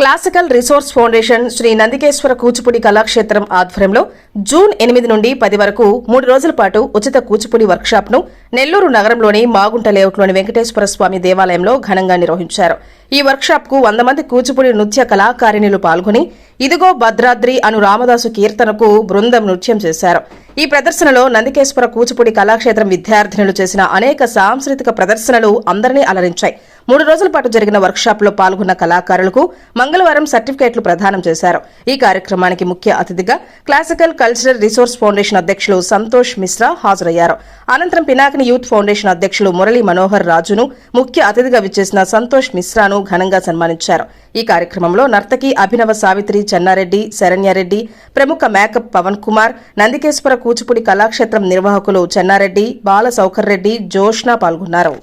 Classical resource foundation Sri Nandikeshwara Kuchipudi Kalakshetram ఆధ్వర్యంలో June ఎనిమిది నుండి పది వరకు మూడు రోజుల పాటు ఉచిత కూచిపూడి వర్క్షాప్ను నెల్లూరు నగరంలోని మాగుంట లేఅవుట్లోని వెంకటేశ్వర స్వామి దేవాలయంలో ఘనంగా నిర్వహించారు. ఈ వర్క్షాప్కు వంద మంది కూచిపూడి నృత్య కళాకారిణులు పాల్గొని ఇదిగో భద్రాద్రి అను రామదాసు కీర్తనకు బృందం నృత్యం చేశారు. ఈ ప్రదర్శనలో నందికేశ్వర కూచిపూడి కళాక్షేత్రం విద్యార్థినులు చేసిన అనేక సాంస్కృతిక ప్రదర్శనలు అందరినీ అలరించాయి. మూడు రోజుల పాటు జరిగిన వర్క్షాప్లో పాల్గొన్న కళాకారులకు మంగళవారం సర్టిఫికేట్లు ప్రదానం చేశారు. ఈ కార్యక్రమానికి ముఖ్య అతిథిగా క్లాసికల్ కల్చరల్ రిసోర్స్ ఫౌండేషన్ అధ్యక్షులు సంతోష్ మిశ్రా హాజరయ్యారు. అనంతరం పినాకిని యూత్ ఫౌండేషన్ అధ్యక్షులు మురళీ మనోహర్ రాజును ముఖ్య అతిథిగా విచ్చేసిన సంతోష్ మిశ్రాను ఘనంగా సన్మానించారు. ఈ కార్యక్రమంలో నర్తకి అభినవ సావిత్రి చెన్నారెడ్డి శరణ్యారెడ్డి ప్రముఖ మేకప్ పవన్ కుమార్ నందికేశ్వర కూచిపూడి కళాక్షేత్రం నిర్వాహకులు చెన్నారెడ్డి బాల సౌకర్రెడ్డి జోష్న పాల్గొన్నారు.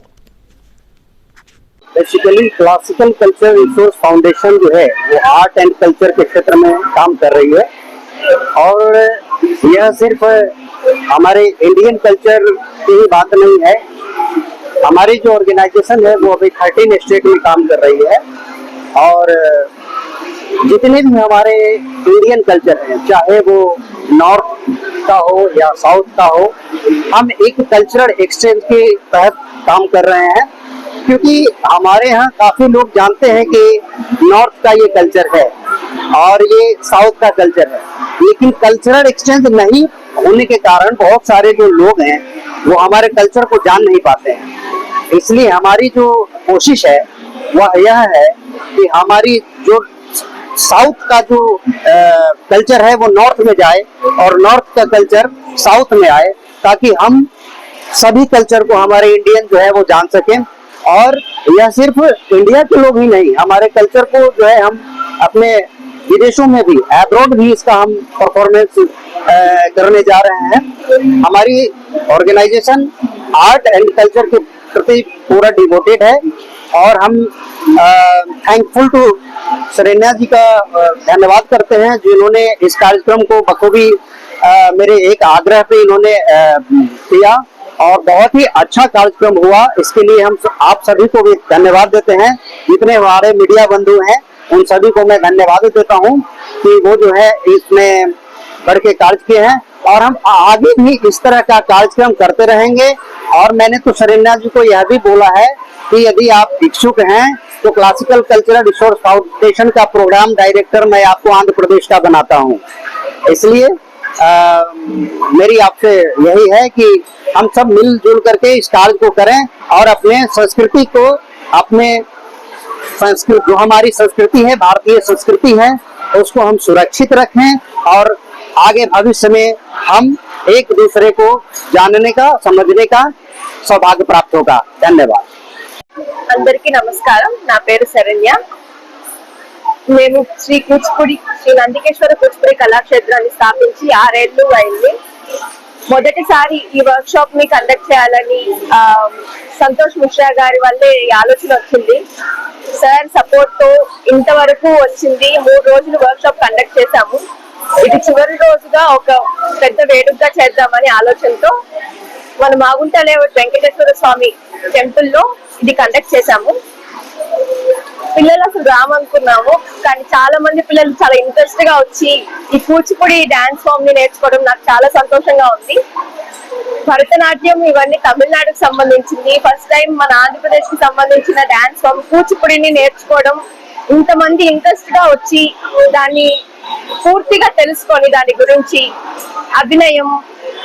Basically classical culture resource foundation जो है, वो आर्ट एंड कल्चर के क्षेत्र में काम कर रही है। और यह सिर्फ़ हमारे इंडियन कल्चर की ही बात नहीं है। हमारी जो ऑर्गेनाइजेशन है, वो अभी थर्टीन स्टेट में काम कर रही है। और जितने भी हमारे इंडियन कल्चर हैं, चाहे वो नॉर्थ का हो या साउथ का हो, हम एक कल्चरल एक्सचेंज के तहत काम कर रहे हैं। क्योंकि हमारे यहाँ काफ़ी लोग जानते हैं कि नॉर्थ का ये कल्चर है और ये साउथ का कल्चर है। लेकिन कल्चरल एक्सचेंज नहीं होने के कारण बहुत सारे जो लोग हैं, वो हमारे कल्चर को जान नहीं पाते हैं। इसलिए हमारी जो कोशिश है, वह यह है कि हमारी जो साउथ का जो कल्चर है, वो नॉर्थ में जाए और नॉर्थ का कल्चर साउथ में आए, ताकि हम सभी कल्चर को, हमारे इंडियन जो है, वो जान सकें और यह सिर्फ़ इंडिया के लोग ही नहीं, हमारे कल्चर को जो है हम अपने विदेशों में भी अब्रॉड भी इसका हम परफॉर्मेंस करने जा रहे हैं। हमारी ऑर्गेनाइजेशन आर्ट एंड कल्चर के प्रति पूरा डिवोटेड है और हम थैंकफुल टू शरण्या जी का धन्यवाद करते हैं, जिन्होंने इस कार्यक्रम को बखूबी मेरे एक आग्रह पे इन्होंने किया। और बहुत ही अच्छा कार्यक्रम हुआ। इसके लिए हम आप सभी को भी धन्यवाद देते हैं। जितने हमारे मीडिया बंधु हैं, उन सभी को मैं धन्यवाद देता हूँ कि वो जो है इसमें बढ़ के कार्य किए हैं। और हम आगे भी इस तरह का कार्यक्रम करते रहेंगे। और मैंने तो शरण्या जी को यह भी बोला है कि यदि आप इच्छुक हैं तो क्लासिकल कल्चरल रिसोर्स फाउंडेशन का प्रोग्राम डायरेक्टर मैं आपको आंध्र प्रदेश का बनाता हूँ। इसलिए आ, मेरी आपसे यही है कि हम सब मिलजुल करके इस कार्य को करें और अपने संस्कृति को अपने संस्कृति जो हमारी संस्कृति है भारतीय संस्कृति है उसको हम सुरक्षित रखें और आगे भविष्य में हम एक दूसरे को जानने का समझने का सौभाग्य प्राप्त होगा। धन्यवाद। अंदर की नमस्कार ना पेर शरण्य మేము శ్రీ కూచిపూడి శ్రీ నందికేశ్వర కూచిపూడి కళాక్షేత్రాన్ని స్థాపించి ఆరేళ్ళు అయింది. మొదటిసారి ఈ వర్క్ షాప్ని కండక్ట్ చేయాలని ఆ, సంతోష్ మిశ్రా గారి వల్లే ఈ ఆలోచన వచ్చింది. సార్ సపోర్ట్తో ఇంతవరకు వచ్చింది. మూడు రోజులు వర్క్ షాప్ కండక్ట్ చేశాము. ఇది చివరి రోజుగా ఒక పెద్ద వేడుకగా చేద్దామని ఆలోచనతో మన మాగుంట వెంకటేశ్వర స్వామి టెంపుల్లో ఇది కండక్ట్ చేశాము. పిల్లలు అసలు రామనుకున్నాము. కానీ చాలా మంది పిల్లలు చాలా ఇంట్రెస్ట్గా వచ్చి ఈ కూచిపూడి డాన్స్ ఫామ్ని నేర్చుకోవడం నాకు చాలా సంతోషంగా ఉంది. భరతనాట్యం ఇవన్నీ తమిళనాడుకు సంబంధించింది. ఫస్ట్ టైం మన ఆంధ్రప్రదేశ్కి సంబంధించిన డాన్స్ ఫామ్ కూచిపూడిని నేర్చుకోవడం. ఇంతమంది ఇంట్రెస్ట్గా వచ్చి దాన్ని పూర్తిగా తెలుసుకొని దాని గురించి అభినయం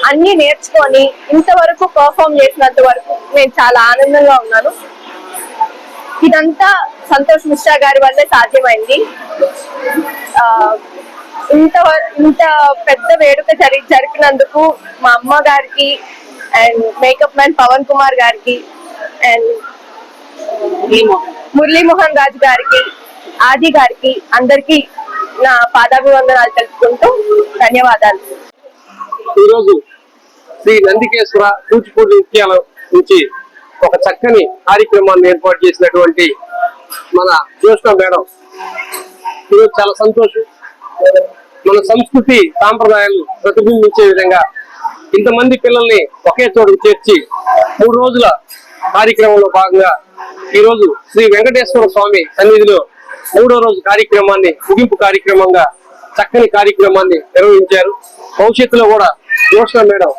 అన్ని నేర్చుకొని ఇంతవరకు పర్ఫామ్ చేసినంత వరకు నేను చాలా ఆనందంగా ఉన్నాను. ఇదంతా సంతోష్ మిశ్రా గారి వల్లే సాధ్యమైంది. ఆ, ఇంత ఇంత పెద్ద వేడుక జరి జరిపినందుకు మా అమ్మ గారికి and makeup man Pavan Kumar గారికి అండ్ మురళీమోహన్ రాజు గారికి ఆది గారికి అందరికి నా పాదాభివందనాలు తెలుపుకుంటూ ధన్యవాదాలు. ఈరోజు శ్రీ నందికేశ్వర కూచిపూడి నృత్యాల నుంచి ఒక చక్కని కార్యక్రమాన్ని ఏర్పాటు చేసినటువంటి మన జ్యోష్ణ మేడం. ఈరోజు చాలా సంతోషం. మన సంస్కృతి సాంప్రదాయాలు ప్రతిబింబించే విధంగా ఇంతమంది పిల్లల్ని ఒకే చోటు చేర్చి మూడు రోజుల కార్యక్రమంలో భాగంగా ఈరోజు శ్రీ వెంకటేశ్వర స్వామి సన్నిధిలో మూడో రోజు కార్యక్రమాన్ని ముగింపు కార్యక్రమంగా చక్కని కార్యక్రమాన్ని నిర్వహించారు. భవిష్యత్తులో కూడా జోష్ణ మేడం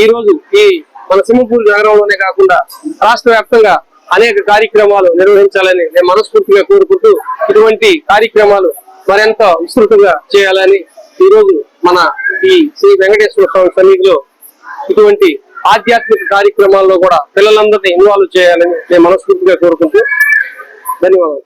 ఈ రోజు ఈ మన సింహపూర్ నగరంలోనే కాకుండా రాష్ట్ర వ్యాప్తంగా అనేక కార్యక్రమాలు నిర్వహించాలని నేను మనస్ఫూర్తిగా కోరుకుంటూ ఇటువంటి కార్యక్రమాలు మరింత విస్తృతంగా చేయాలని ఈ రోజు మన ఈ శ్రీ వెంకటేశ్వర స్వామి సన్నిధిలో ఇటువంటి ఆధ్యాత్మిక కార్యక్రమాల్లో కూడా పిల్లలందరినీ ఇన్వాల్వ్ చేయాలని నేను మనస్ఫూర్తిగా కోరుకుంటూ ధన్యవాదాలు.